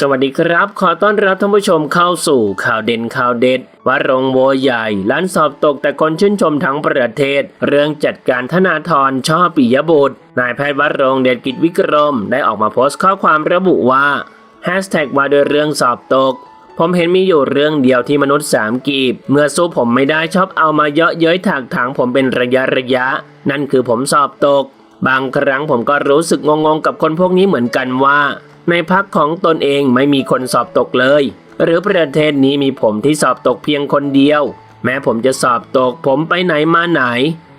สวัสดีครับ ขอต้อนรับท่านผู้ชมเข้าสู่ข่าวเด่นข่าวเด็ดวัดโรงโวใหญ่ล้านสอบตกแต่คนชื่นชมทั้งประเทศ เรื่องจัดการธนาธรช่อปิยบุตรนายแพทย์วัดโรงเดชกิจวิกรม ได้ออกมาโพสต์ข้อความระบุว่าแฮชแท็กว่าด้วยเรื่องสอบตก ผมเห็นมีอยู่เรื่องเดียวที่มนุษย์สามกีบ เมื่อสู้ผมไม่ได้ชอบเอามาเยาะเย้ยถากถางผมเป็นระยะระยะ นั่นคือผมสอบตก บางครั้งผมก็รู้สึกงงๆกับคนพวกนี้เหมือนกันว่า ในพักของตนเองไม่มีคนสอบตกเลย หรือประเทศนี้มีผมที่สอบตกเพียงคนเดียว แม้ผมจะสอบตกผมไปไหนมาไหน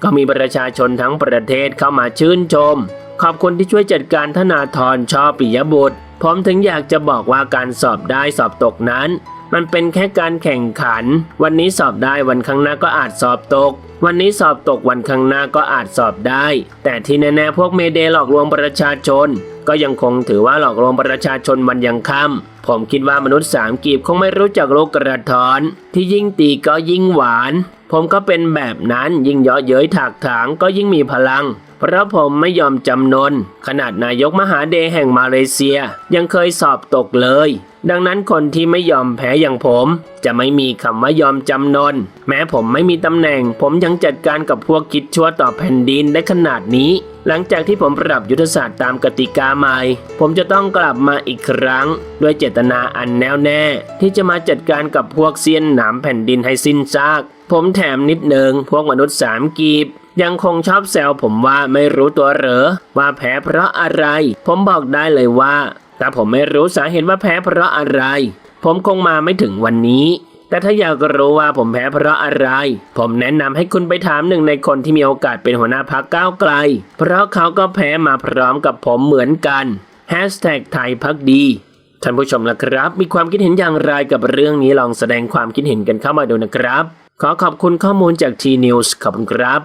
ก็มีประชาชนทั้งประเทศเข้ามาชื่นชม ขอบคุณที่ช่วยจัดการธนาธรช่อปิยบุตร ผมถึงอยากจะบอกว่าการสอบได้สอบตกนั้น มันเป็นแค่การแข่งขัน วันนี้สอบได้วันข้างหน้าก็อาจสอบตก วันนี้สอบตกวันข้างหน้าก็อาจสอบได้ แต่ที่แน่ๆพวกเมเดหลอกลวงประชาชน ก็ยังคงถือว่าหลอกลวงประชาชนวันยังค่ำผมคิดว่ามนุษย์สามกีบคงไม่รู้จักโลกกระท้อน ที่ยิ่งตีก็ยิ่งหวาน ผมก็เป็นแบบนั้นยิ่งเยาะเย้ยถากถางก็ยิ่งมีพลังเพราะผมไม่ยอมจำนน ขนาดนายกมหาเดแห่งมาเลเซีย ยังเคยสอบตกเลย ดังนั้นคนที่ไม่ยอมแพ้อย่างผม จะไม่มีคำว่ายอมจำนน แม้ผมไม่มีตำแหน่ง ผมยังจัดการกับพวกคิดชั่วต่อแผ่นดินได้ขนาดนี้ หลังจากที่ผมปรับยุทธศาสตร์ตามกติกาใหม่ ผมจะต้องกลับมาอีกครั้ง ด้วยเจตนาอันแน่วแน่ ที่จะมาจัดการกับพวกเซียนหนามแผ่นดินให้สิ้นซาก ผมแถมนิดหนึ่งพวกมนุษย์สามกีบยังคงชอบแซวผมว่าไม่รู้ตัวเหรอ ว่าแพ้เพราะอะไร ผมบอกได้เลยว่า ถ้าผมไม่รู้สาเหตุว่าแพ้เพราะอะไร ผมคงมาไม่ถึงวันนี้ แต่ถ้าอยากรู้ว่าผมแพ้เพราะอะไร ผมแนะนำให้คุณไปถามหนึ่งในคนที่มีโอกาสเป็นหัวหน้าพักก้าวไกล เพราะเขาก็แพ้มาพร้อมกับผมเหมือนกันแฮชแท็กไทยพักดีท่านผู้ชมล่ะครับ มีความคิดเห็นอย่างไรกับเรื่องนี้ลองแสดงความคิดเห็นกันเข้ามาดูนะครับ ขอขอบคุณข้อมูลจาก T News ขอบคุณครับ